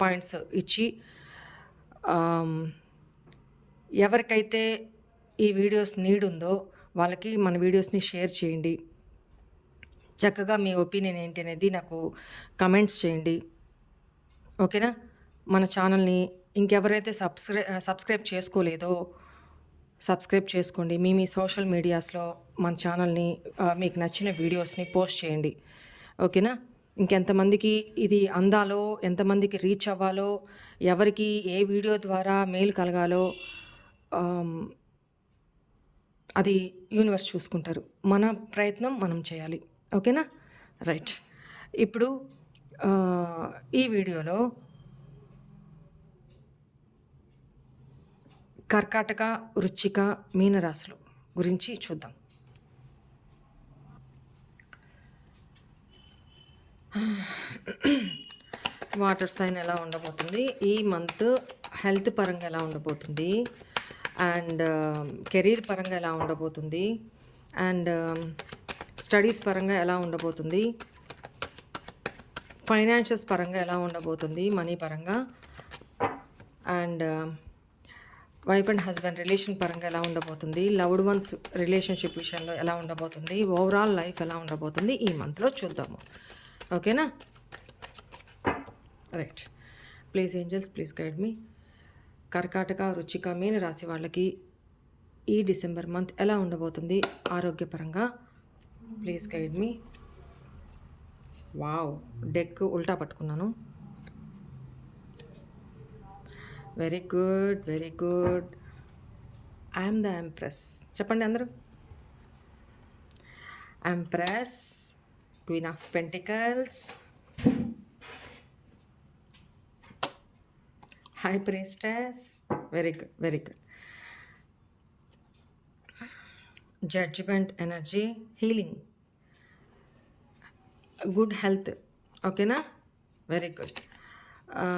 Points ఇచ్చి ఎవరికైతే ఈ వీడియోస్ నీడ్ ఉందో వాళ్ళకి మన వీడియోస్ని షేర్ చేయండి. చక్కగా మీ ఒపీనియన్ ఏంటి అనేది నాకు కమెంట్స్ చేయండి. ఓకేనా? మన ఛానల్ని ఇంకెవరైతే సబ్స్క్రై సబ్స్క్రైబ్ చేసుకోలేదో సబ్స్క్రైబ్ చేసుకోండి. మీ మీ సోషల్ మీడియాస్లో మన ఛానల్ని మీకు నచ్చిన వీడియోస్ని పోస్ట్ చేయండి. ఓకేనా? ఇంకెంతమందికి ఇది అందాలో ఎంతమందికి రీచ్ అవ్వాలో ఎవరికి ఏ వీడియో ద్వారా మెయిల్ కలగాలో అది యూనివర్స్ చూసుకుంటారు. మన ప్రయత్నం మనం చేయాలి. ఓకేనా? రైట్. ఇప్పుడు ఈ వీడియోలో కర్కాటక వృచ్చిక మీనరాశులు గురించి చూద్దాం. వాటర్ సైన్ ఎలా ఉండబోతుంది? ఈ మంత్ హెల్త్ పరంగా ఎలా ఉండబోతుంది? అండ్ um, కెరీర్ పరంగా ఎలా ఉండబోతుంది? అండ్ um, స్టడీస్ పరంగా ఎలా ఉండబోతుంది? ఫైనాన్షియల్స్ పరంగా ఎలా ఉండబోతుంది? మనీ పరంగా? And um, wife and husband relation పరంగా ఎలా ఉండబోతుంది? లవ్డ్ వన్స్ రిలేషన్షిప్ విషయంలో ఎలా ఉండబోతుంది? ఓవరాల్ లైఫ్ ఎలా ఉండబోతుంది? ఈ మంత్లో చూద్దాము. ఓకేనా? Right please angels please guide me కర్కాటక రుచిక మీన రాశి వాళ్ళకి ఈ డిసెంబర్ మంత్ ఎలా ఉండబోతుంది ఆరోగ్యపరంగా? Please guide me wow deck ఉల్టా పట్టుకున్నాను. Very good very good I'm the empress చెప్పండి అందరూ. Empress queen of pentacles high priestess very good very good judgement energy healing good health ఓకేనా very good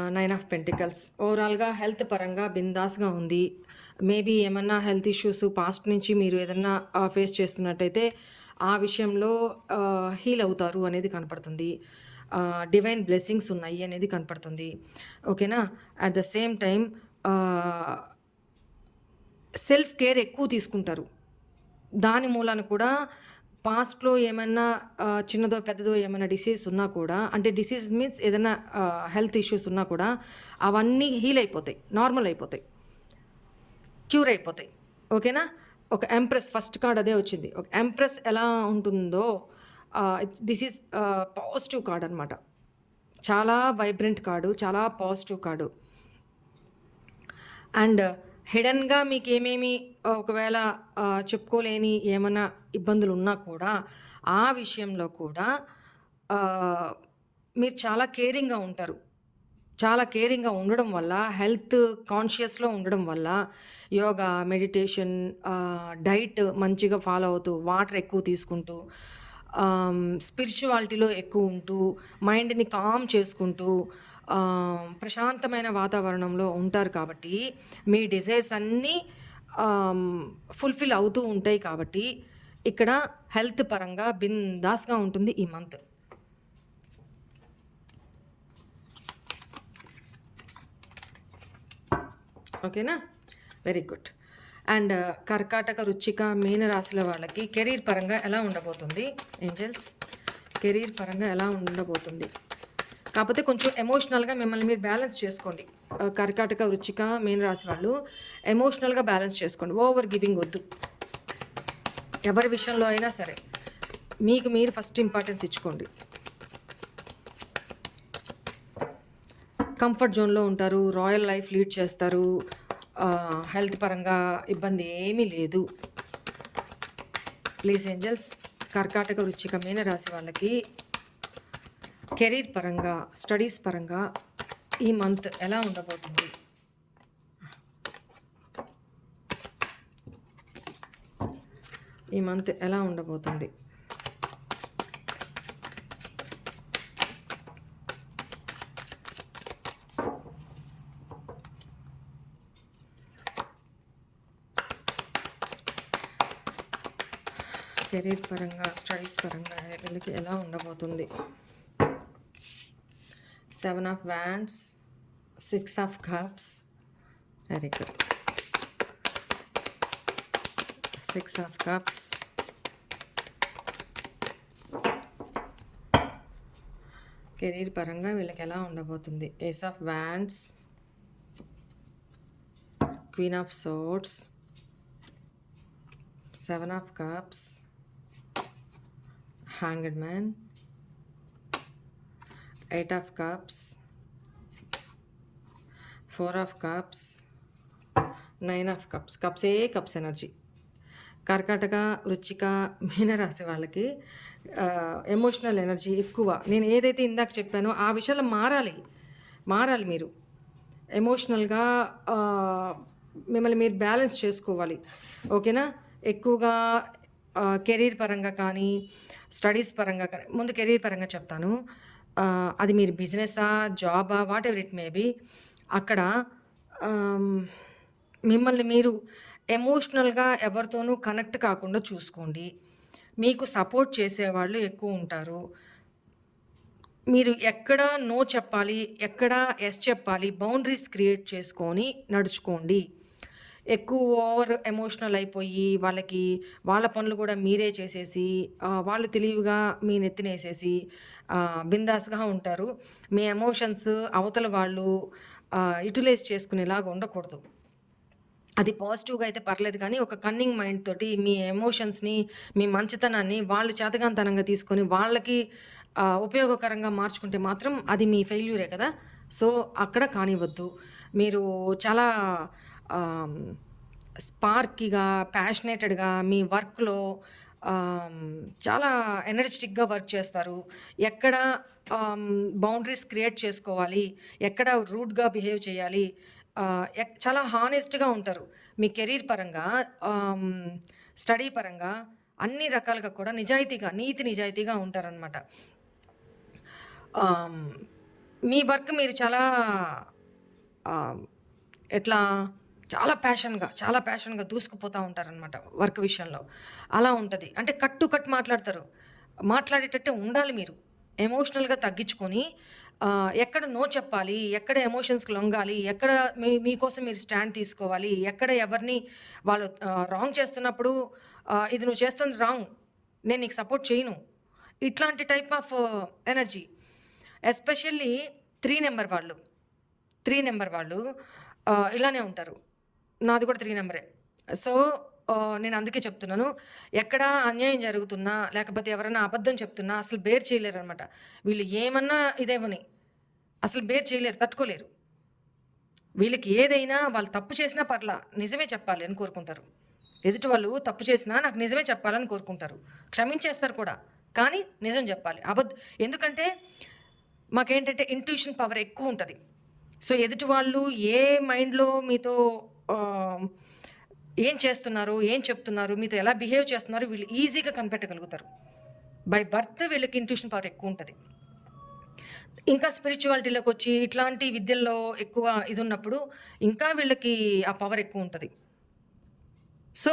nine of pentacles ఓవరాల్గా health పరంగా బిందాస్గా ఉంది. Maybe ఏమన్నా హెల్త్ ఇష్యూస్ పాస్ట్ నుంచి మీరు ఏదన్నా ఫేస్ చేస్తున్నట్టయితే ఆ విషయంలో హీల్ అవుతారు అనేది కనపడుతుంది. డివైన్ బ్లెస్సింగ్స్ ఉన్నాయి అనేది కనపడుతుంది. ఓకేనా? At the same time self care ఎక్కువ తీసుకుంటారు. దాని మూలాన కూడా పాస్ట్లో ఏమైనా చిన్నదో పెద్దదో ఏమైనా డిసీజ్ ఉన్నా కూడా అంటే డిసీజ్ మీన్స్ ఏదైనా హెల్త్ ఇష్యూస్ ఉన్నా కూడా అవన్నీ హీల్ అయిపోతాయి నార్మల్ అయిపోతాయి. క్యూర్ అయిపోతాయి. ఓకేనా? ఒక ఎంప్రెస్ ఫస్ట్ కార్డ్ అదే వచ్చింది. ఒక ఎంప్రెస్ ఎలా ఉంటుందో దిస్ ఈజ్ పాజిటివ్ కార్డ్ అనమాట చాలా వైబ్రెంట్ కార్డు చాలా పాజిటివ్ కార్డు అండ్ హిడన్గా మీకు ఏమేమి ఒకవేళ చెప్పుకోలేని ఏమైనా ఇబ్బందులు ఉన్నా కూడా ఆ విషయంలో కూడా మీరు చాలా కేరింగ్గా ఉంటారు. చాలా కేరింగ్గా ఉండడం వల్ల హెల్త్ కాన్షియస్లో ఉండడం వల్ల యోగా మెడిటేషన్ డైట్ మంచిగా ఫాలో అవుతూ వాటర్ ఎక్కువ తీసుకుంటూ స్పిరిచువాలిటీలో ఎక్కువ ఉంటూ మైండ్ని కామ్ చేసుకుంటూ ప్రశాంతమైన వాతావరణంలో ఉంటారు కాబట్టి మీ డిజైర్స్ అన్నీ ఫుల్ఫిల్ అవుతూ ఉంటాయి కాబట్టి ఇక్కడ హెల్త్ పరంగా బిందాస్గా ఉంటుంది ఈ మంత్. ఓకేనా? వెరీ గుడ్ అండ్ కర్కాటక రుచిక మీన రాశుల వాళ్ళకి కెరీర్ పరంగా ఎలా ఉండబోతుంది? ఏంజల్స్ కెరీర్ పరంగా ఎలా ఉండబోతుంది? కాకపోతే కొంచెం ఎమోషనల్గా మిమ్మల్ని మీరు బ్యాలెన్స్ చేసుకోండి. Uh, కర్కాటక వృచ్చిక మీన రాశి వాళ్ళు ఎమోషనల్గా బ్యాలెన్స్ చేసుకోండి. ఓవర్ గివింగ్ వద్దు. ఎవరి విషయంలో అయినా సరే మీకు మీరు ఫస్ట్ ఇంపార్టెన్స్ ఇచ్చుకోండి. కంఫర్ట్ జోన్లో ఉంటారు రాయల్ లైఫ్ లీడ్ చేస్తారు. హెల్త్ పరంగా ఇబ్బంది ఏమీ లేదు. ప్లీజ్ ఏంజల్స్ కర్కాటక వృచ్చిక రాసి వాళ్ళకి కెరీర్ పరంగా స్టడీస్ పరంగా ఈ మంత్ ఎలా ఉండబోతుంది? ఈ మంత్ ఎలా ఉండబోతుంది? కెరీర్ పరంగా స్టడీస్ పరంగా వీళ్ళకి ఎలా ఉండబోతుంది? Seven of wands six of cups. Very good. Six of cups. Career పరంగా వీళ్ళకి ఎలా ఉండబోతుంది? Ace of wands queen of swords seven of cups. Hanged man eight of cups four of cups nine of cups కప్సే cups energy కర్కాటక వృచ్చిక మీనరాశి వాళ్ళకి emotional energy ఎక్కువ. నేను ఏదైతే ఇందాక చెప్పానో ఆ విషయంలో మారాలి. మారాలి మీరు. ఎమోషనల్గా మిమ్మల్ని మీరు బ్యాలెన్స్ చేసుకోవాలి. ఓకేనా ఎక్కువగా కెరీర్ పరంగా కానీ స్టడీస్ పరంగా కానీ ముందు కెరీర్ పరంగా చెప్తాను. అది మీరు బిజినెసా జాబా వాట్ ఎవర్ ఇట్ మే అక్కడ మిమ్మల్ని మీరు ఎమోషనల్గా ఎవరితోనూ కనెక్ట్ కాకుండా చూసుకోండి. మీకు సపోర్ట్ చేసేవాళ్ళు ఎక్కువ ఉంటారు. మీరు ఎక్కడ నో చెప్పాలి ఎక్కడ ఎస్ చెప్పాలి బౌండరీస్ క్రియేట్ చేసుకొని నడుచుకోండి. ఎక్కువ ఓవర్ ఎమోషనల్ అయిపోయి వాళ్ళకి వాళ్ళ పనులు కూడా మీరే చేసేసి వాళ్ళు తెలివిగా మీ నెత్తినేసేసి బిందాస్గా ఉంటారు. మీ ఎమోషన్స్ అవతల వాళ్ళు యూటిలైజ్ చేసుకునేలాగా ఉండకూడదు. అది పాజిటివ్గా అయితే పర్లేదు కానీ ఒక కన్నింగ్ మైండ్ తోటి మీ ఎమోషన్స్ని మీ మంచితనాన్ని వాళ్ళు చేతగాంతనంగా తీసుకొని వాళ్ళకి ఉపయోగకరంగా మార్చుకుంటే మాత్రం అది మీ ఫెయిల్యూరే కదా. సో అక్కడ కానివ్వద్దు. మీరు చాలా స్పార్కీగా ప్యాషనేటెడ్గా మీ వర్క్లో చాలా ఎనర్జెటిక్గా వర్క్ చేస్తారు. ఎక్కడ బౌండరీస్ క్రియేట్ చేసుకోవాలి ఎక్కడ రూడ్గా బిహేవ్ చేయాలి ఎక్- చాలా హానెస్ట్గా ఉంటారు. మీ కెరీర్ పరంగా స్టడీ పరంగా అన్ని రకాలుగా కూడా నిజాయితీగా నీతి నిజాయితీగా ఉంటారనమాట మీ వర్క్ మీరు చాలా ఎట్లా చాలా ప్యాషన్గా చాలా ప్యాషన్గా దూసుకుపోతూ ఉంటారనమాట వర్క్ విషయంలో. అలా ఉంటుంది. అంటే కట్టు కట్ మాట్లాడతారు. మాట్లాడేటట్టే ఉండాలి మీరు. ఎమోషనల్గా తగ్గించుకొని ఎక్కడ నో చెప్పాలి ఎక్కడ ఎమోషన్స్కి లొంగాలి ఎక్కడ మీ మీకోసం మీరు స్టాండ్ తీసుకోవాలి ఎక్కడ ఎవరిని వాళ్ళు రాంగ్ చేస్తున్నప్పుడు ఇది నువ్వు చేస్తుంది రాంగ్ నేను నీకు సపోర్ట్ చేయను. ఇట్లాంటి type of energy especially three number వాళ్ళు. త్రీ నెంబర్ వాళ్ళు ఇలానే ఉంటారు. నాది కూడా త్రీ నెంబరే. సో నేను అందుకే చెప్తున్నాను. ఎక్కడ అన్యాయం జరుగుతున్నా లేకపోతే ఎవరైనా అబద్ధం చెప్తున్నా అసలు బేర్ చేయలేరు అనమాట వీళ్ళు ఏమన్నా ఇదేమని. అసలు బేర్ చేయలేరు తట్టుకోలేరు. వీళ్ళకి ఏదైనా వాళ్ళు తప్పు చేసినా పర్లా నిజమే చెప్పాలి అని కోరుకుంటారు. ఎదుటి వాళ్ళు తప్పు చేసినా నాకు నిజమే చెప్పాలని కోరుకుంటారు. క్షమించేస్తారు కూడా కానీ నిజం చెప్పాలి. అబద్ధ ఎందుకంటే మాకేంటంటే ఇంట్యూషన్ పవర్ ఎక్కువ ఉంటుంది. సో ఎదుటి వాళ్ళు ఏ మైండ్లో మీతో ఏం చేస్తున్నారు ఏం చెప్తున్నారు మీతో ఎలా బిహేవ్ చేస్తున్నారు వీళ్ళు ఈజీగా కనిపెట్టగలుగుతారు. బై బర్త్ వీళ్ళకి ఇంట్యూషన్ పవర్ ఎక్కువ ఉంటుంది. ఇంకా స్పిరిచువాలిటీలోకి వచ్చి ఇట్లాంటి విద్యల్లో ఎక్కువ ఇది ఉన్నప్పుడు ఇంకా వీళ్ళకి ఆ పవర్ ఎక్కువ ఉంటుంది. సో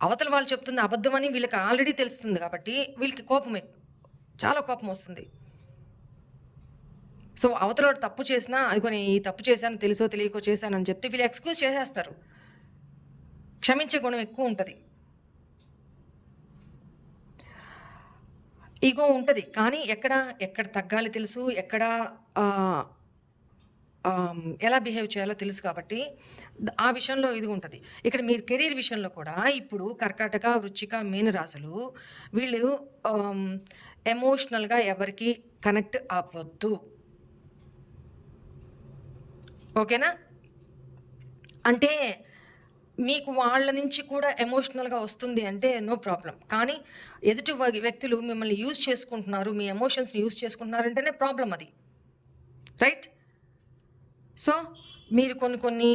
అవతల వాళ్ళు చెప్తుంది అబద్ధమని వీళ్ళకి ఆల్రెడీ తెలుస్తుంది కాబట్టి వీళ్ళకి కోపం చాలా కోపం వస్తుంది. సో అవతల తప్పు చేసినా అది కొన్ని ఈ తప్పు చేశాను తెలుసో తెలియకో చేశానని చెప్తే వీళ్ళు ఎక్స్క్యూజ్ చేసేస్తారు. క్షమించే గుణం ఎక్కువ ఉంటుంది. ఈగో ఉంటుంది కానీ ఎక్కడ ఎక్కడ తగ్గాలి తెలుసు ఎక్కడ ఎలా బిహేవ్ చేయాలో తెలుసు కాబట్టి ఆ విషయంలో ఇది ఉంటుంది. ఇక్కడ మీరు కెరీర్ విషయంలో కూడా ఇప్పుడు కర్కాటక వృచ్చిక మీనరాశులు వీళ్ళు ఎమోషనల్గా ఎవరికి కనెక్ట్ అవ్వద్దు. ఓకేనా? అంటే మీకు వాళ్ళ నుంచి కూడా ఎమోషనల్గా వస్తుంది అంటే నో ప్రాబ్లం కానీ ఎదుటి వ్యక్తులు మిమ్మల్ని యూజ్ చేసుకుంటున్నారు మీ ఎమోషన్స్ని యూజ్ చేసుకుంటున్నారు అంటేనే ప్రాబ్లం అది. రైట్ సో మీరు కొన్ని కొన్ని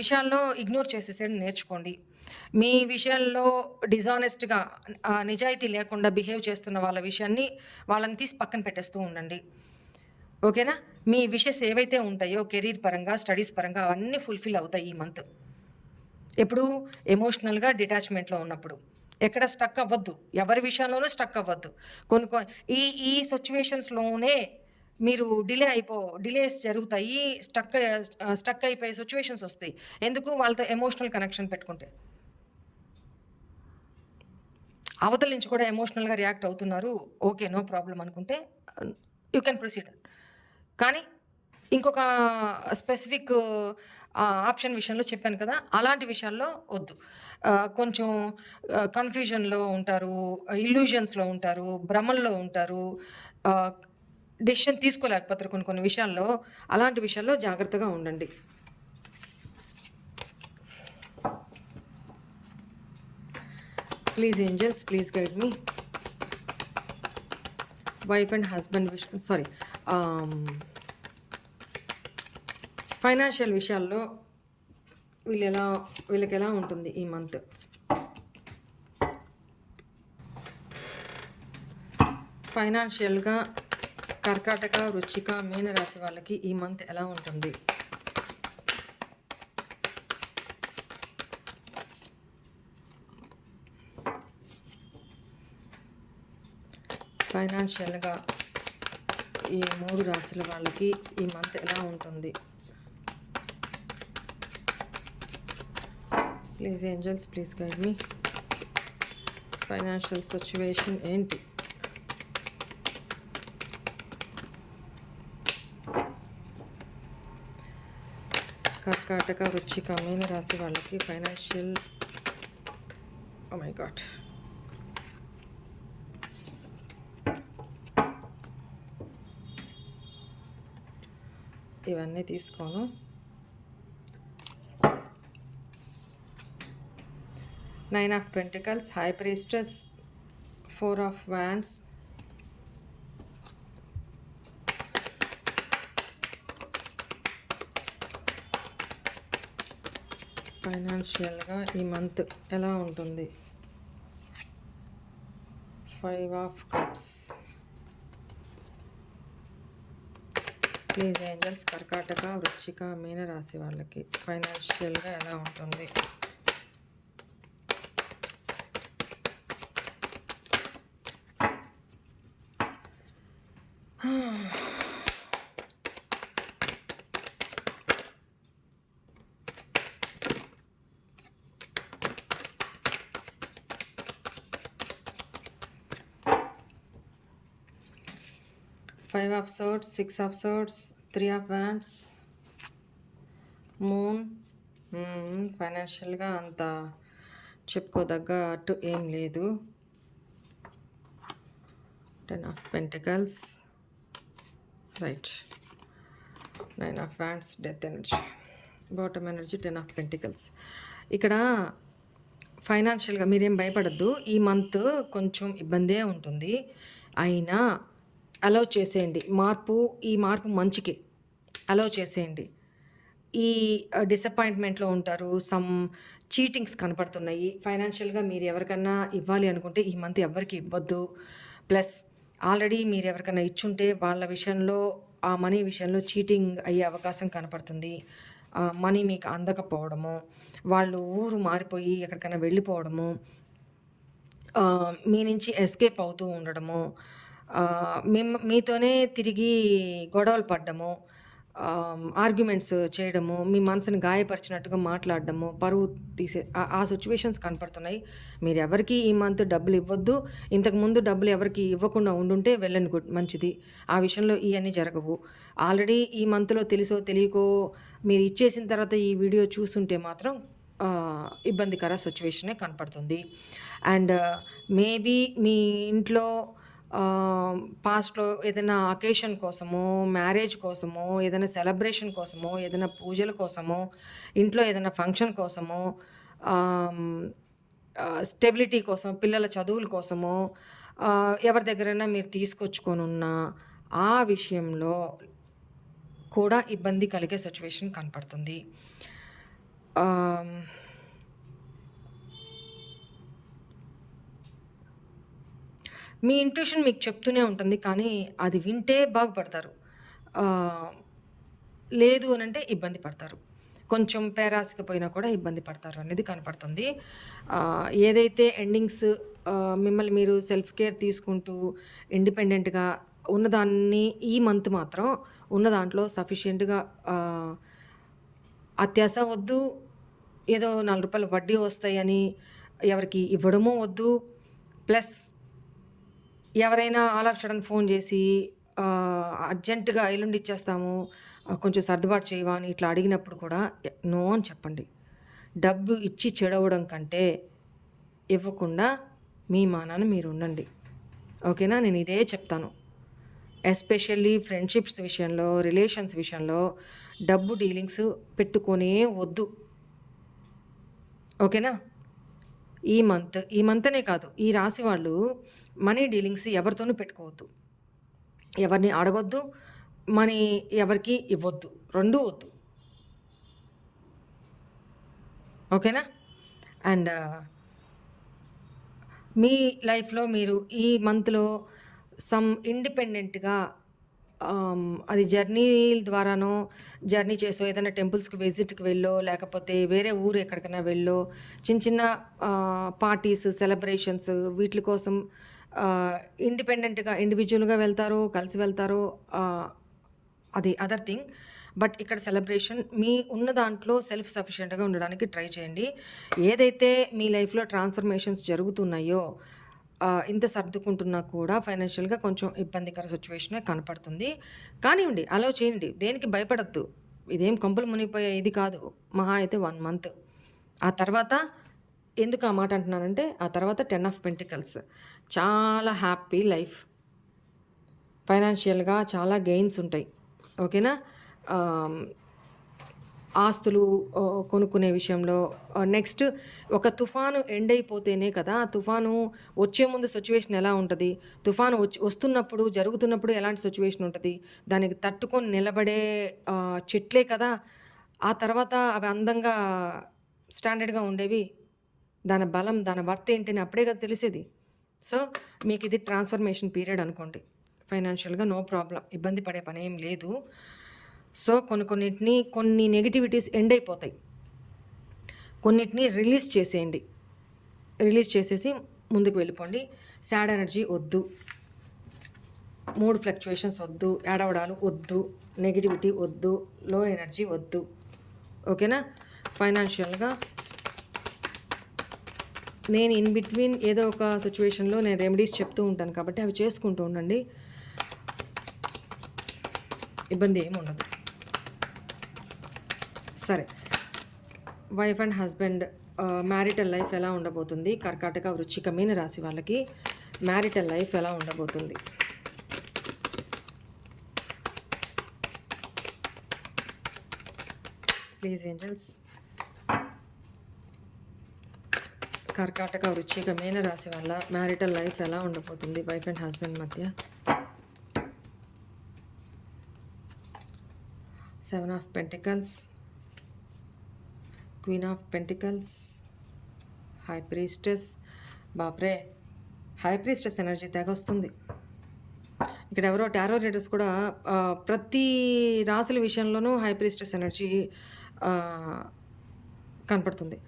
విషయాల్లో ఇగ్నోర్ చేసేసేది నేర్చుకోండి. మీ విషయాల్లో డిజానెస్ట్గా నిజాయితీ లేకుండా బిహేవ్ చేస్తున్న వాళ్ళ విషయాన్ని వాళ్ళని తీసి పక్కన పెట్టేస్తూ ఉండండి. ఓకేనా? మీ విషెస్ ఏవైతే ఉంటాయో కెరీర్ పరంగా స్టడీస్ పరంగా అవన్నీ ఫుల్ఫిల్ అవుతాయి ఈ మంత్. ఎప్పుడు? ఎమోషనల్గా డిటాచ్మెంట్లో ఉన్నప్పుడు. ఎక్కడ స్టక్ అవ్వద్దు. ఎవరి విషయంలోనూ స్టక్ అవ్వద్దు. కొన్ని కొన్ని ఈ ఈ సిచ్యువేషన్స్లోనే మీరు డిలే అయిపో డిలేస్ జరుగుతాయి స్టక్ స్టక్ అయిపోయే సిచ్యువేషన్స్ వస్తాయి. ఎందుకు? వాళ్ళతో ఎమోషనల్ కనెక్షన్ పెట్టుకుంటే. అవతల నుంచి కూడా ఎమోషనల్గా రియాక్ట్ అవుతున్నారు. ఓకే నో ప్రాబ్లం అనుకుంటే యూ కెన్ ప్రొసీడ్. కానీ ఇంకొక స్పెసిఫిక్ ఆప్షన్ విషయంలో చెప్పాను కదా అలాంటి విషయాల్లో వద్దు. కొంచెం కన్ఫ్యూజన్లో ఉంటారు ఇల్యూజన్స్లో ఉంటారు భ్రమల్లో ఉంటారు డెసిషన్ తీసుకోలేకపోతారు కొన్ని కొన్ని విషయాల్లో. అలాంటి విషయాల్లో జాగ్రత్తగా ఉండండి. Please angels please guide me wife and husband wish sorry Um, financial విషయాల్లో వీళ్ళు ఎలా వీళ్ళకి ఎలా ఉంటుంది ఈ మంత్ ఫైనాన్షియల్గా కర్కాటక రుచిక మీనరాశి వాళ్ళకి ఈ మంత్ ఎలా ఉంటుంది? ఫైనాన్షియల్గా ఈ మూడు రాశుల వాళ్ళకి ఈ మంత్ ఎలా ఉంటుంది? Please angels please guide me financial situation ఏంటి? కర్కాటక వృచ్చిక మీన రాశి వాళ్ళకి ఫైనాన్షియల్ ఓ మై గాడ్ ఇవన్నీ తీసుకోను. Nine of pentacles high priestess four of wands ఫైనాన్షియల్గా ఈ మంత్ ఎలా ఉంటుంది? Five of cups please angels కర్కాటక వృచ్చిక మీన రాశి వాళ్ళకి ఫైనాన్షియల్గా ఎలా ఉంటుంది? Five of swords six of swords three of wands moon ఫైనాన్షియల్గా అంత చెప్పుకోదగ్గ అటు ఏం లేదు. Ten of pentacles. Right. Nine of wands death energy. Bottom energy ten of pentacles. ఇక్కడ ఫైనాన్షియల్గా మీరేం భయపడద్దు. ఈ మంత్ కొంచెం ఇబ్బందే ఉంటుంది. అయినా అలౌ చేసేయండి. మార్పు ఈ మార్పు మంచికి అలౌ చేసేయండి. ఈ డిసప్పాయింట్మెంట్లో ఉంటారు. సమ్ చీటింగ్స్ కనపడుతున్నాయి. ఫైనాన్షియల్గా మీరు ఎవరికన్నా ఇవ్వాలి అనుకుంటే ఈ మంత్ ఎవరికి ఇవ్వద్దు. ప్లస్ ఆల్రెడీ మీరు ఎవరికైనా ఇచ్చుంటే వాళ్ళ విషయంలో ఆ మనీ విషయంలో చీటింగ్ అయ్యే అవకాశం కనపడుతుంది. మనీ మీకు అందకపోవడము వాళ్ళు ఊరు మారిపోయి ఎక్కడికైనా వెళ్ళిపోవడము మీ నుంచి ఎస్కేప్ అవుతూ ఉండడము మేము మీతోనే తిరిగి గొడవలు పడ్డము ఆర్గ్యుమెంట్స్ చేయడము మీ మనసుని గాయపరిచినట్టుగా మాట్లాడడము పరువు తీసే ఆ- సిచ్యువేషన్స్ కనపడుతున్నాయి. మీరు ఎవరికి ఈ మంత్ డబ్బులు ఇవ్వద్దు. ఇంతకుముందు డబ్బులు ఎవరికి ఇవ్వకుండా ఉండుంటే వెళ్ళండి గుడ్ మంచిది. ఆ విషయంలో ఇవన్నీ జరగవు. ఆల్రెడీ ఈ మంత్లో తెలుసో తెలియకో మీరు ఇచ్చేసిన తర్వాత ఈ వీడియో చూస్తుంటే మాత్రం ఇబ్బందికర సిచ్యువేషనే కనపడుతుంది. అండ్ మేబీ మీ ఇంట్లో పాస్ట్లో ఏదైనా అకేషన్ కోసమో మ్యారేజ్ కోసమో ఏదైనా సెలబ్రేషన్ కోసమో ఏదైనా పూజల కోసమో ఇంట్లో ఏదైనా ఫంక్షన్ కోసమో స్టెబిలిటీ కోసం పిల్లల చదువుల కోసమో ఎవరి దగ్గరైనా మీరు తీసుకొచ్చుకొని ఉన్న ఆ విషయంలో కూడా ఇబ్బంది కలిగే సిచ్యువేషన్ కనపడుతుంది. మీ ఇంట్యూషన్ మీకు చెప్తూనే ఉంటుంది కానీ అది వింటే బాగుపడతారు. లేదు అని అంటే ఇబ్బంది పడతారు. కొంచెం పేరాసికి పోయినా కూడా ఇబ్బంది పడతారు అనేది కనపడుతుంది. ఏదైతే ఎండింగ్స్ మిమ్మల్ని మీరు సెల్ఫ్ కేర్ తీసుకుంటూ ఇండిపెండెంట్గా ఉన్నదాన్ని ఈ మంత్ మాత్రం ఉన్న దాంట్లో సఫిషియెంట్గా అత్యాస వద్దు ఏదో నాలుగు రూపాయలు వడ్డీ వస్తాయని ఎవరికి ఇవ్వడమో వద్దు ప్లస్ ఎవరైనా ఆల్ ఆఫ్ సడన్ ఫోన్ చేసి అర్జెంటుగా ఎల్లుండి ఇచ్చేస్తాము కొంచెం సర్దుబాటు చేయవా అని ఇట్లా అడిగినప్పుడు కూడా నో అని చెప్పండి. డబ్బు ఇచ్చి చెడవడం కంటే ఇవ్వకుండా మీ మానాన మీరు ఉండండి. ఓకేనా? నేను ఇదే చెప్తాను. ఎస్పెషల్లీ ఫ్రెండ్షిప్స్ విషయంలో రిలేషన్స్ విషయంలో డబ్బు డీలింగ్స్ పెట్టుకొనే వద్దు. ఓకేనా? ఈ మంత్ ఈ మంత్ అనే కాదు ఈ రాశి వాళ్ళు మనీ డీలింగ్స్ ఎవరితోనూ పెట్టుకోవద్దు. ఎవరిని అడగొద్దు మనీ ఎవరికి ఇవ్వద్దు రెండూ వద్దు. ఓకేనా? అండ్ మీ లైఫ్లో మీరు ఈ మంత్లో సమ్ ఇండిపెండెంట్గా అది జర్నీల ద్వారానో జర్నీ చేసో ఏదైనా టెంపుల్స్కి విజిట్కి వెళ్ళో లేకపోతే వేరే ఊరు ఎక్కడికైనా వెళ్ళో చిన్న చిన్న పార్టీస్ సెలబ్రేషన్స్ వీటి కోసం ఇండిపెండెంట్గా ఇండివిజువల్గా వెళ్తారో కలిసి వెళ్తారో అది అదర్ థింగ్. బట్ ఇక్కడ సెలబ్రేషన్ మీ ఉన్న దాంట్లో సెల్ఫ్ సఫిషియెంట్గా ఉండడానికి ట్రై చేయండి. ఏదైతే మీ లైఫ్లో ట్రాన్స్ఫర్మేషన్స్ జరుగుతున్నాయో ఇంత సర్దుకుంటున్నా కూడా ఫైనాన్షియల్గా కొంచెం ఇబ్బందికర సిచ్యువేషనే కనపడుతుంది. కానివ్వండి అలో చేయండి. దేనికి భయపడద్దు. ఇదేం కొంపలు మునిగిపోయే ఇది కాదు. మహా అయితే వన్ మంత్. ఆ తర్వాత ఎందుకు ఆ మాట అంటున్నానంటే ఆ తర్వాత టెన్ ఆఫ్ పెంటికల్స్. చాలా హ్యాపీ లైఫ్. ఫైనాన్షియల్గా చాలా గెయిన్స్ ఉంటాయి. ఓకేనా? ఆస్తులు కొనుక్కునే విషయంలో నెక్స్ట్ ఒక తుఫాను ఎండ్ అయిపోతేనే కదా తుఫాను వచ్చే ముందు సిచ్యువేషన్ ఎలా ఉంటుంది? తుఫాను వచ్చి వస్తున్నప్పుడు జరుగుతున్నప్పుడు ఎలాంటి సిచ్యువేషన్ ఉంటుంది? దానికి తట్టుకొని నిలబడే చెట్లే కదా ఆ తర్వాత అవి అందంగా స్టాండర్డ్గా ఉండేవి. దాని బలం దాని వర్త్ ఏంటని అప్పుడే కదా తెలిసేది. సో మీకు ఇది ట్రాన్స్ఫర్మేషన్ పీరియడ్ అనుకోండి. ఫైనాన్షియల్గా నో ప్రాబ్లం ఇబ్బంది పడే పని ఏం లేదు. సో కొన్ని కొన్నిటిని కొన్ని నెగిటివిటీస్ ఎండ్ అయిపోతాయి. కొన్నిటిని రిలీజ్ చేసేయండి. రిలీజ్ చేసేసి ముందుకు వెళ్ళిపోండి. సాడ్ ఎనర్జీ వద్దు. మూడ్ ఫ్లక్చువేషన్స్ వద్దు. ఏడవడాలు వద్దు. నెగిటివిటీ వద్దు. లో ఎనర్జీ వద్దు. ఓకేనా? ఫైనాన్షియల్గా నేను ఇన్ బిట్వీన్ ఏదో ఒక సిచ్యువేషన్లో నేను రెమెడీస్ చెప్తూ ఉంటాను కాబట్టి అవి చేసుకుంటూ ఉండండి. ఇబ్బంది ఏమి ఉండదు. సరే. Wife and husband marital life ఎలా ఉండబోతుంది? కర్కాటక వృచ్చిక మీన రాశి వాళ్ళకి మ్యారిటల్ లైఫ్ ఎలా ఉండబోతుంది? ప్లీజ్ ఏంజల్స్ కర్కాటక వృచ్చిక మీన రాశి వల్ల మ్యారిటల్ లైఫ్ ఎలా ఉండబోతుంది? వైఫ్ అండ్ హస్బెండ్ మధ్య. Seven of pentacles queen of pentacles high priestess బాప్రే high priestess energy తెగ వస్తుంది ఇక్కడ ఎవరో టారో రీడర్స్ కూడా ప్రతి రాసుల విషయంలోనూ హై ప్రీస్టెస్ ఎనర్జీ కనపడుతుంది.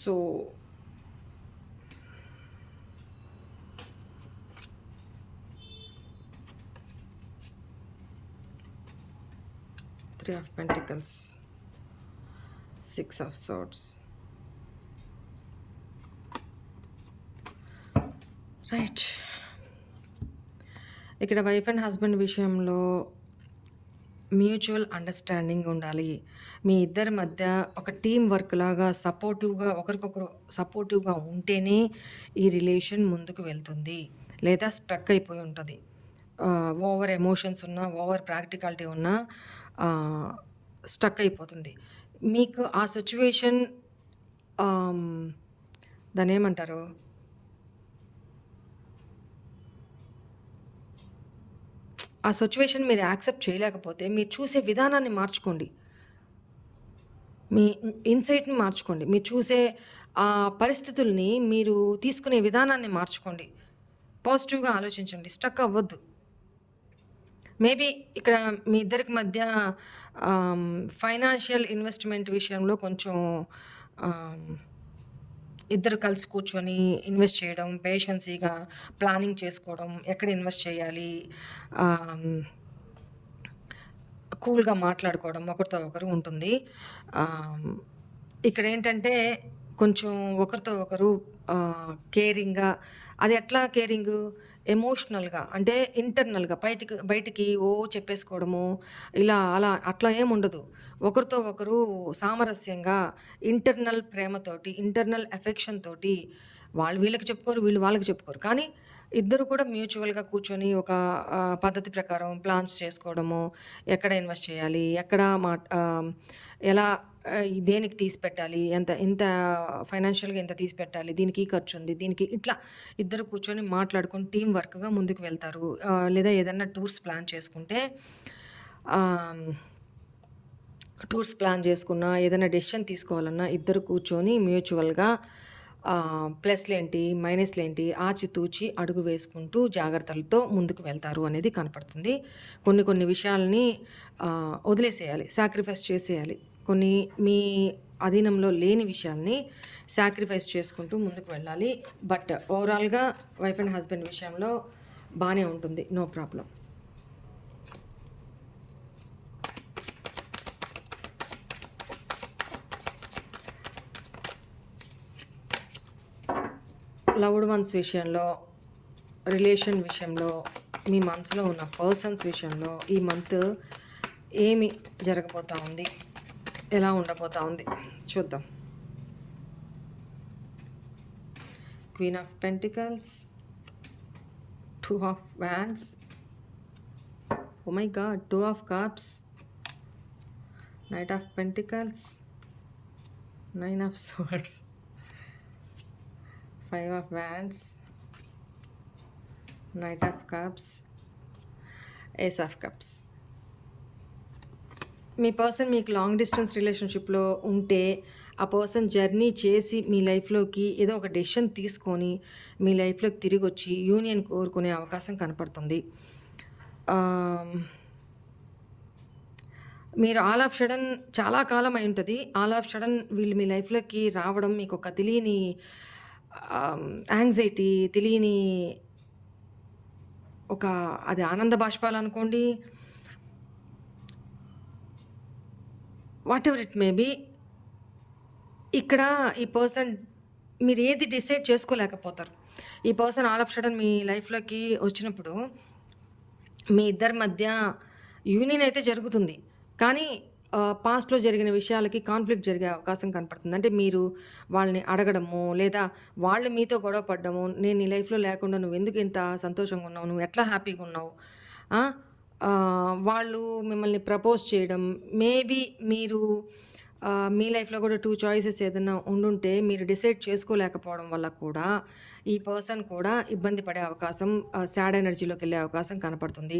So three of pentacles six of swords right ఇక్కడ వైఫ్ అండ్ హస్బెండ్ విషయంలో మ్యూచువల్ అండర్స్టాండింగ్ ఉండాలి. మీ ఇద్దరి మధ్య ఒక టీం వర్క్ లాగా సపోర్టివ్గా ఒకరికొకరు సపోర్టివ్గా ఉంటేనే ఈ రిలేషన్ ముందుకు వెళ్తుంది. లేదా స్ట్రక్ అయిపోయి ఉంటుంది. ఓవర్ ఎమోషన్స్ ఉన్నా ఓవర్ ప్రాక్టికాలిటీ ఉన్నా స్టక్ అయిపోతుంది. మీకు ఆ సిచ్యువేషన్ um, దాన్ని ఏమంటారు? ఆ సిచ్యువేషన్ మీరు యాక్సెప్ట్ చేయలేకపోతే మీరు చూసే విధానాన్ని మార్చుకోండి. మీ ఇన్సైట్ని మార్చుకోండి. మీరు చూసే ఆ పరిస్థితుల్ని మీరు తీసుకునే విధానాన్ని మార్చుకోండి. పాజిటివ్గా ఆలోచించండి. స్టక్ అవ్వద్దు. మేబీ ఇక్కడ మీ ఇద్దరికి మధ్య ఫైనాన్షియల్ ఇన్వెస్ట్మెంట్ విషయంలో కొంచెం ఇద్దరు కలిసి కూర్చొని ఇన్వెస్ట్ చేయడం పేషెన్సీగా ప్లానింగ్ చేసుకోవడం ఎక్కడ ఇన్వెస్ట్ చేయాలి కూల్గా మాట్లాడుకోవడం ఒకరితో ఒకరు ఉంటుంది. ఇక్కడ ఏంటంటే కొంచెం ఒకరితో ఒకరు కేరింగ్గా అది ఎట్లా కేరింగు? ఎమోషనల్గా అంటే ఇంటర్నల్గా బయటికి బయటికి ఓ చెప్పేసుకోవడము ఇలా అలా అట్లా ఏం ఉండదు. ఒకరితో ఒకరు సామరస్యంగా ఇంటర్నల్ ప్రేమతోటి ఇంటర్నల్ ఎఫెక్షన్ తోటి వాళ్ళు వీళ్ళకి చెప్పుకోరు వీళ్ళు వాళ్ళకి చెప్పుకోరు. కానీ ఇద్దరు కూడా మ్యూచువల్గా కూర్చొని ఒక పద్ధతి ప్రకారం ప్లాన్స్ చేసుకోవడము ఎక్కడ ఇన్వెస్ట్ చేయాలి ఎక్కడ మా ఎలా దేనికి తీసి పెట్టాలి ఎంత ఎంత ఫైనాన్షియల్గా ఎంత తీసి పెట్టాలి దీనికి ఖర్చు ఉంది దీనికి ఇట్లా ఇద్దరు కూర్చొని మాట్లాడుకొని టీం వర్క్గా ముందుకు వెళ్తారు. లేదా ఏదైనా టూర్స్ ప్లాన్ చేసుకుంటే టూర్స్ ప్లాన్ చేసుకున్నా ఏదైనా డెసిషన్ తీసుకోవాలన్నా ఇద్దరు కూర్చొని మ్యూచువల్గా ప్లస్లు ఏంటి మైనస్లు ఏంటి ఆచితూచి అడుగు వేసుకుంటూ జాగ్రత్తలతో ముందుకు వెళ్తారు అనేది కనపడుతుంది. కొన్ని కొన్ని విషయాల్ని వదిలేసేయాలి సాక్రిఫైస్ చేసేయాలి. కొన్ని మీ అధీనంలో లేని విషయాల్ని సాక్రిఫైస్ చేసుకుంటూ ముందుకు వెళ్ళాలి. బట్ ఓవరాల్గా వైఫ్ అండ్ హస్బెండ్ విషయంలో బాగానే ఉంటుంది. నో ప్రాబ్లం లవ్డ్ వన్స్ విషయంలో రిలేషన్ విషయంలో మీ మనసులో ఉన్న పర్సన్స్ విషయంలో ఈ మంత్ ఏమి జరగబోతా ఉంది? ఎలా ఉండబోతా ఉంది? చూద్దాం. Queen of pentacles two of wands oh my god two of cups knight of pentacles nine of swords five of wands knight of cups ace of cups me person మీకు లాంగ్ డిస్టెన్స్ రిలేషన్షిప్లో ఉంటే ఆ person journey చేసి మీ లైఫ్లోకి ఏదో ఒక decision తీసుకొని మీ లైఫ్లోకి తిరిగి వచ్చి యూనియన్ కోరుకునే అవకాశం కనపడుతుంది. మీరు ఆల్ ఆఫ్ షడన్ చాలా కాలం అయి ఉంటుంది. ఆల్ ఆఫ్ షడన్ వీళ్ళు మీ లైఫ్లోకి రావడం మీకు ఒక తెలియని యాంగ్జైటీ తెలియని ఒక అది ఆనంద బాష్పాలు అనుకోండి whatever it may be ఇక్కడ ఈ పర్సన్ మీరు ఏది డిసైడ్ చేసుకోలేకపోతారు. ఈ పర్సన్ ఆల్ ఆఫ్ సడన్ మీ లైఫ్లోకి వచ్చినప్పుడు మీ ఇద్దరి మధ్య యూనియన్ అయితే జరుగుతుంది. కానీ పాస్ట్లో జరిగిన విషయాలకి కాన్ఫ్లిక్ట్ జరిగే అవకాశం కనపడుతుంది. అంటే మీరు వాళ్ళని అడగడము లేదా వాళ్ళు మీతో గొడవ పడ్డము నేను నీ లైఫ్లో లేకుండా నువ్వు ఎందుకు ఇంత సంతోషంగా ఉన్నావు నువ్వు ఎట్లా హ్యాపీగా ఉన్నావు వాళ్ళు మిమ్మల్ని ప్రపోజ్ చేయడం మేబీ మీరు మీ లైఫ్లో కూడా టూ చాయిసెస్ ఏదైనా ఉండుంటే మీరు డిసైడ్ చేసుకోలేకపోవడం వల్ల కూడా ఈ పర్సన్ కూడా ఇబ్బంది పడే అవకాశం శాడ్ ఎనర్జీలోకి వెళ్ళే అవకాశం కనపడుతుంది.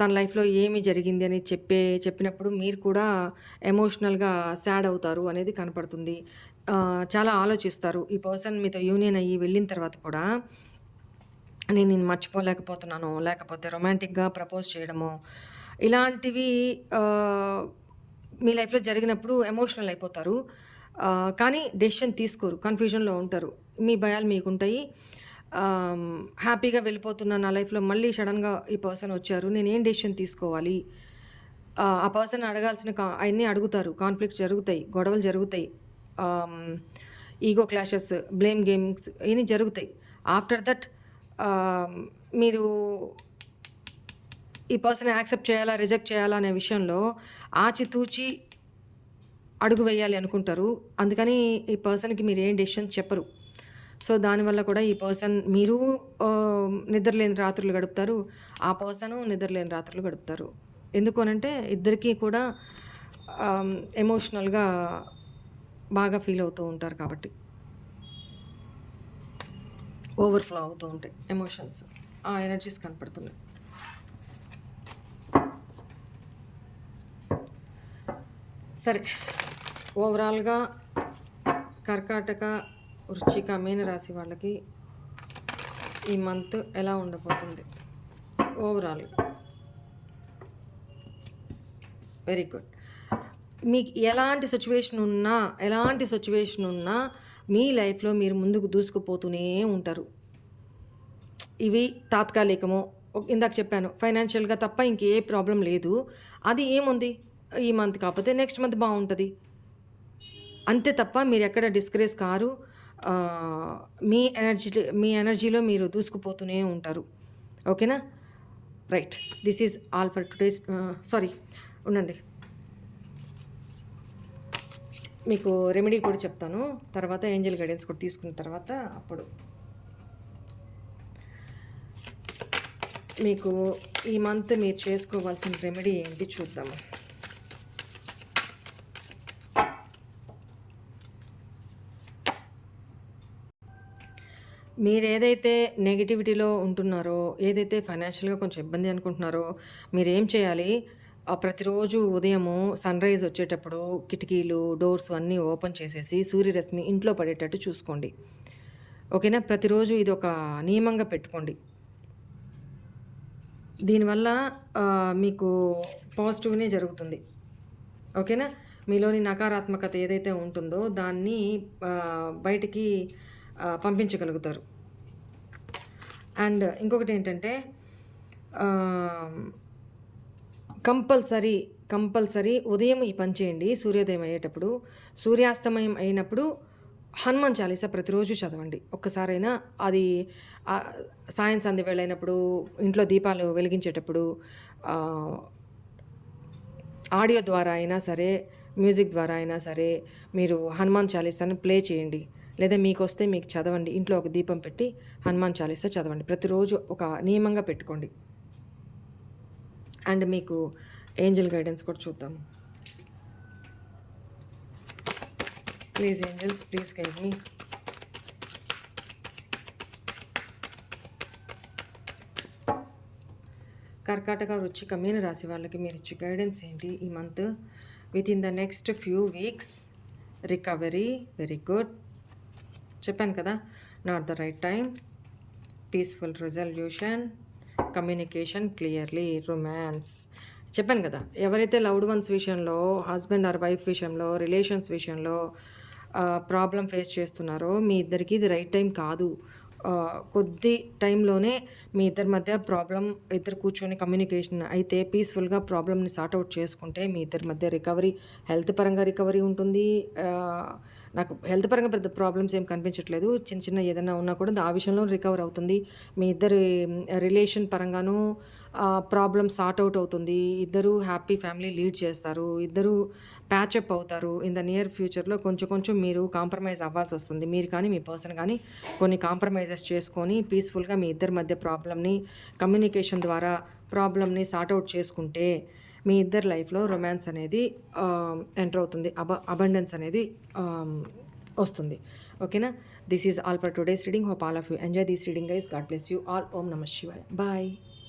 తన లైఫ్లో ఏమి జరిగింది అని చెప్పే చెప్పినప్పుడు మీరు కూడా ఎమోషనల్గా శాడ్ అవుతారు అనేది కనపడుతుంది. చాలా ఆలోచిస్తారు. ఈ పర్సన్ మీతో యూనియన్ అయ్యి వెళ్ళిన తర్వాత కూడా నేను నేను మర్చిపోలేకపోతున్నాను. లేకపోతే రొమాంటిక్గా ప్రపోజ్ చేయడము. ఇలాంటివి మీ లైఫ్లో జరిగినప్పుడు ఎమోషనల్ అయిపోతారు. కానీ డెసిషన్ తీసుకోరు. కన్ఫ్యూజన్లో ఉంటారు. మీ భయాలు మీకు ఉంటాయి హ్యాపీగా వెళ్ళిపోతున్న నా లైఫ్లో మళ్ళీ సడన్గా ఈ పర్సన్ వచ్చారు. నేను ఏం డెసిషన్ తీసుకోవాలి? ఆ, పర్సన్ అడగాల్సిన అవన్నీ అడుగుతారు. కాన్ఫ్లిక్ట్ జరుగుతాయి. గొడవలు జరుగుతాయి. ఈగో క్లాషెస్ బ్లేమ్ గేమ్స్ ఇవన్నీ జరుగుతాయి. ఆఫ్టర్ దట్ మీరు ఈ పర్సన్ యాక్సెప్ట్ చేయాలా రిజెక్ట్ చేయాలా అనే విషయంలో ఆచితూచి అడుగు వేయాలి అనుకుంటారు. అందుకని ఈ పర్సన్కి మీరు ఏం డెసిషన్స్ చెప్పరు. సో దానివల్ల కూడా ఈ పర్సన్ మీరు నిద్రలేని రాత్రులు గడుపుతారు. ఆ పర్సను నిద్రలేని రాత్రులు గడుపుతారు. ఎందుకు అనంటే ఇద్దరికీ కూడా ఎమోషనల్గా బాగా ఫీల్ అవుతూ ఉంటారు కాబట్టి. ఓవర్ఫ్లో అవుతూ ఉంటాయి ఎమోషన్స్. ఆ ఎనర్జీస్ కనపడుతున్నాయి. సరే ఓవరాల్గా కర్కాటక వృచ్చిక మీనరాశి వాళ్ళకి ఈ మంత్ ఎలా ఉండబోతుంది? ఓవరాల్ వెరీ గుడ్ మీకు ఎలాంటి సిచ్యువేషన్ ఉన్నా ఎలాంటి సిచ్యువేషన్ ఉన్నా మీ లైఫ్లో మీరు ముందుకు దూసుకుపోతూనే ఉంటారు. ఇవి తాత్కాలికము ఇందాక చెప్పాను ఫైనాన్షియల్గా తప్ప ఇంకే ప్రాబ్లం లేదు. అది ఏముంది? ఈ మంత్ కాకపోతే నెక్స్ట్ మంత్ బాగుంటుంది. అంతే తప్ప మీరు ఎక్కడ డిస్కరేజ్ కారు మీ ఎనర్జీ మీ ఎనర్జీలో మీరు దూసుకుపోతూనే ఉంటారు. ఓకేనా? Right. This is all for today's sorry. ఉండండి. మీకు రెమెడీ కూడా చెప్తాను. తర్వాత ఏంజల్ గైడెన్స్ కూడా తీసుకున్న తర్వాత అప్పుడు మీకు ఈ మంత్ మీరు చేసుకోవాల్సిన రెమెడీ ఏంటి చూద్దాము మీరు ఏదైతే నెగిటివిటీలో ఉంటున్నారో ఏదైతే ఫైనాన్షియల్గా కొంచెం ఇబ్బంది అనుకుంటున్నారో మీరు ఏం చేయాలి? ఆ ప్రతిరోజు ఉదయము సన్ రైజ్ వచ్చేటప్పుడు కిటికీలు డోర్స్ అన్నీ ఓపెన్ చేసేసి సూర్యరశ్మి ఇంట్లో పడేటట్టు చూసుకోండి. ఓకేనా? ప్రతిరోజు ఇది ఒక నియమంగా పెట్టుకోండి. దీనివల్ల మీకు పాజిటివ్నే జరుగుతుంది. ఓకేనా? మీలోని నకారాత్మకత ఏదైతే ఉంటుందో దాన్ని బయటికి పంపించగలుగుతారు. అండ్ ఇంకొకటి ఏంటంటే కంపల్సరీ కంపల్సరీ ఉదయం ఈ పని చేయండి. సూర్యోదయం అయ్యేటప్పుడు సూర్యాస్తమయం అయినప్పుడు హనుమాన్ చాలీసా ప్రతిరోజు చదవండి. ఒక్కసారైనా అది సాయం సంధ్య వేళ అయినప్పుడు ఇంట్లో దీపాలు వెలిగించేటప్పుడు ఆడియో ద్వారా అయినా సరే మ్యూజిక్ ద్వారా అయినా సరే మీరు హనుమాన్ చాలీసాను ప్లే చేయండి. లేదా మీకు వస్తే మీకు చదవండి. ఇంట్లో ఒక దీపం పెట్టి హనుమాన్ చాలీసా చదవండి. ప్రతిరోజు ఒక నియమంగా పెట్టుకోండి. అండ్ మీకు ఏంజల్ గైడెన్స్ కూడా చూద్దాం. Please angels please guide me. కర్కాటక వృచ్చిక మీన రాశి వాళ్ళకి మీరు ఇచ్చే గైడెన్స్ ఏంటి? ఈ month with in the next few weeks recovery very good చెప్పాను కదా not the right time peaceful resolution communication clearly romance. చెప్పాను కదా ఎవరైతే లవ్డ్ వన్స్ విషయంలో హస్బెండ్ ఆర్ వైఫ్ విషయంలో రిలేషన్స్ విషయంలో ప్రాబ్లం ఫేస్ చేస్తున్నారో మీ ఇద్దరికి ఇది రైట్ టైం కాదు. కొద్ది టైంలోనే మీ ఇద్దరి మధ్య ప్రాబ్లం ఇద్దరు కూర్చొని కమ్యూనికేషన్ అయితే పీస్ఫుల్గా ప్రాబ్లమ్ని సార్ట్అవుట్ చేసుకుంటే మీ ఇద్దరి మధ్య రికవరీ హెల్త్ పరంగా రికవరీ ఉంటుంది. నాకు హెల్త్ పరంగా పెద్ద ప్రాబ్లమ్స్ ఏం కనిపించట్లేదు. చిన్న చిన్న ఏదైనా ఉన్నా కూడా ఆ విషయంలో రికవర్ అవుతుంది. మీ ఇద్దరి రిలేషన్ పరంగాను ప్రాబ్లమ్ సార్ట్ అవుట్ అవుతుంది. ఇద్దరు హ్యాపీ ఫ్యామిలీ లీడ్ చేస్తారు. ఇద్దరు ప్యాచప్ అవుతారు. ఇన్ ద నియర్ ఫ్యూచర్లో కొంచెం కొంచెం మీరు కాంప్రమైజ్ అవ్వాల్సి వస్తుంది. మీరు కానీ మీ పర్సన్ కానీ కొన్ని కాంప్రమైజెస్ చేసుకొని పీస్ఫుల్గా మీ ఇద్దరి మధ్య ప్రాబ్లమ్ని కమ్యూనికేషన్ ద్వారా ప్రాబ్లమ్ని సార్ట్ అవుట్ చేసుకుంటే మీ ఇద్దరు లైఫ్లో రొమాన్స్ అనేది ఎంటర్ అవుతుంది. అబ అబండెన్స్ అనేది వస్తుంది. ఓకేనా this is all for today's reading hope all of you enjoy this reading guys god bless you all ఓం నమ శివాయ్ బాయ్